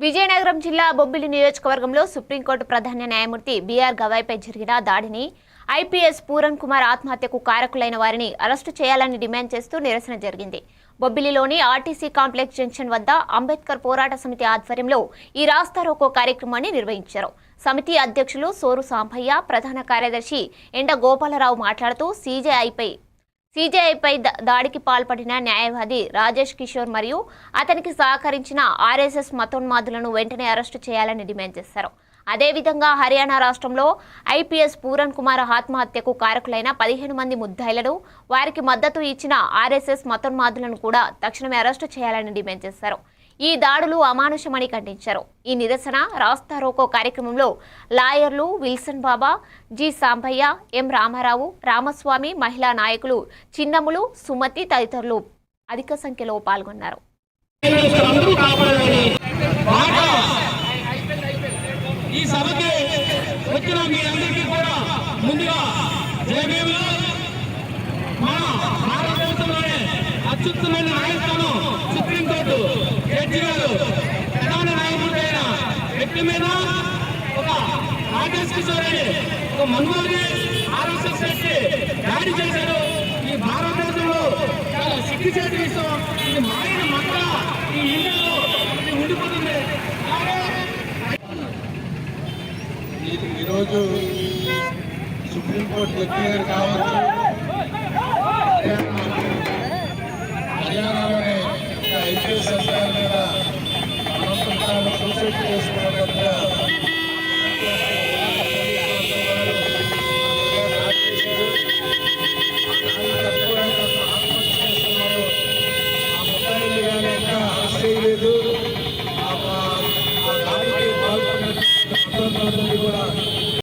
విజయనగరం జిల్లా బొబ్బిలి నియోజకవర్గంలో సుప్రీంకోర్టు ప్రధాన న్యాయమూర్తి బీఆర్ గవాయ్పై జరిగిన దాడిని ఐపీఎస్ పూరన్ కుమార్ ఆత్మహత్యకు కారకులైన వారిని అరెస్టు చేయాలని డిమాండ్ చేస్తూ నిరసన జరిగింది. బొబ్బిలిలోని ఆర్టీసీ కాంప్లెక్స్ జంక్షన్ వద్ద అంబేద్కర్ పోరాట సమితి ఆధ్వర్యంలో ఈ రాస్తారోకో కార్యక్రమాన్ని నిర్వహించారు. సమితి అధ్యక్షులు సోరు సాంభయ్య ప్రధాన కార్యదర్శి ఎండ గోపాలరావు మాట్లాడుతూ సీజేఐపై సీజేఐపై దాడికి పాల్పడిన న్యాయవాది రాజేష్ కిషోర్ మరియు అతనికి సహకరించిన ఆర్ఎస్ఎస్ మతోన్మాదులను వెంటనే అరెస్టు చేయాలని డిమాండ్ చేశారు. అదేవిధంగా హర్యానా రాష్ట్రంలో ఐపీఎస్ పూరన్ కుమార్ ఆత్మహత్యకు కారకులైన పదిహేను మంది ముద్దాయిలను వారికి మద్దతు ఇచ్చిన ఆర్ఎస్ఎస్ మతోన్మాదులను కూడా తక్షణమే అరెస్టు చేయాలని డిమాండ్ చేశారు. ఈ దాడులు అమానుషమని ఖండించారు. ఈ నిరసన రాస్తా రోకో కార్యక్రమంలో లాయర్లు Wilson Baba G Sambaiah M Ramarao Ramaswamy మహిళా నాయకులు చిన్నములు సుమతి తదితరులు అధిక సంఖ్యలో పాల్గొన్నారు. ఈ సభకి వచ్చిన మీ అందరికీ కూడా ముందుగా జయభీములు మన జడ్జి ప్రధాన నాయకుడైన వ్యక్తి మీద ఒక రాకేష్ కిషోర్ అని ఒక మన్మోహన్ ఆర్ఎస్ఎస్ వ్యక్తి దాడి చేశారు ఈ భారతదేశంలో చాలా సిగ్గు సిగ్గుచేటు విషయం ఇది మారిన మత ఈ ఇండియాలో ఇది ఉండిపోతుంది ఈరోజు సుప్రీంకోర్టు జడ్జి గారు కావచ్చు ఎన్టీఎస్ సెంటర్ మీద అనంతపురాన్ని సూసైడ్ చేసుకున్నట్టుగా ఆత్మహత్య చేస్తున్నారు ఆ ముఖ్యమంత్రి గారు ఇంకా అరెస్ట్ చేయలేదు